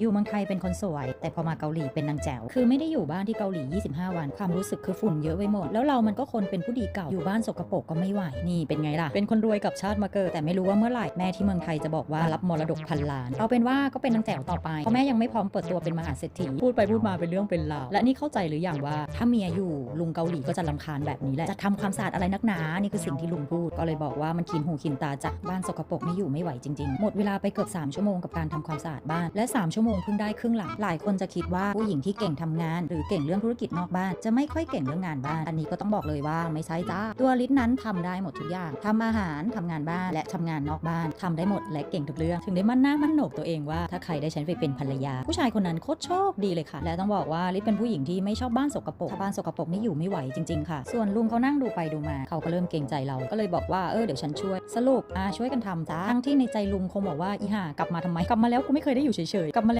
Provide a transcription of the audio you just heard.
อยู่เมืองไทยเป็นคนสวย แต่พอมาเกาหลีเป็นนางแจ๋วคือไม่ได้อยู่บ้านที่เกาหลี 25 วัน ความรู้สึกคือฝุ่นเยอะไปหมด แล้วเรามันก็คนเป็นผู้ดีเก่าอยู่บ้านสกปรกก็ไม่ไหวนี่เป็นไงล่ะ เป็นคนรวยกับชาติมาเกิดแต่ไม่รู้ว่าเมื่อไหร่แม่ที่เมืองไทยจะบอกว่ารับมรดกพันล้าน เอาเป็นว่าก็เป็นนางแจ๋วต่อไปเพราะแม่ยังไม่พร้อมเปิดตัวเป็นมหาเศรษฐีพูดไปพูดมาเป็นเรื่องเป็นราวและนี่เข้าใจหรือยังว่าถ้าเมียอยู่ลุงเกาหลีก็จะลำคาญแบบนี้แหละจะทำความสะอาดอะไรนักหนานี่คือสิ่งที่ลุงพูดก็เลยบอกว่ามันคินหูคินตาจ้ะบ้านสกปรกนี่อยู่ไม่ไหวจริงๆ หมดเวลาไปเกือบ3ชั่วโมงกับการทำความสะอาดบ้านและ3ชั่วโมงเพิ่งได้ครึ่งหลังหลายคนจะคิดว่าผู้หญิงที่เก่งทำงาน หรือเก่งเรื่องธุรกิจนอกบ้าน จะไม่ค่อยเก่งเรื่องงานบ้าน อันนี้ก็ต้องบอกเลยว่าไม่ใช่จ้าตัวลิศนั้นทำได้หมดทุกอย่างทำอาหารทำงานบ้านและทำงานนอกบ้านทำได้หมดและเก่งทุกเรื่อง ถึงได้มั่นหน้ามั่นโหนกตัวเองว่าถ้าใครได้ฉันไปเป็นภรรยา ผู้ชายคนนั้นโคตรโชคดีเลยค่ะ และต้องบอกว่าลิศเป็นผู้หญิงที่ไม่ชอบบ้านสกปรกถ้าบ้านสกปรกนี่อยู่ไม่ไหวจริงๆค่ะ ส่วนลุงเขานั่งดูไปดูมาเขาก็เริ่มเกรงใจเราก็เลยบอกว่าเออเดี๋ยวฉันช่วยสรุปอ่าช่วยกันทำจ้าทั้งที่ในใจลุงคงบอกว่าอีห่ากลับมาทำไมกลับมาแล้วกูไม่เคยได้อยู่เฉยๆกลับมา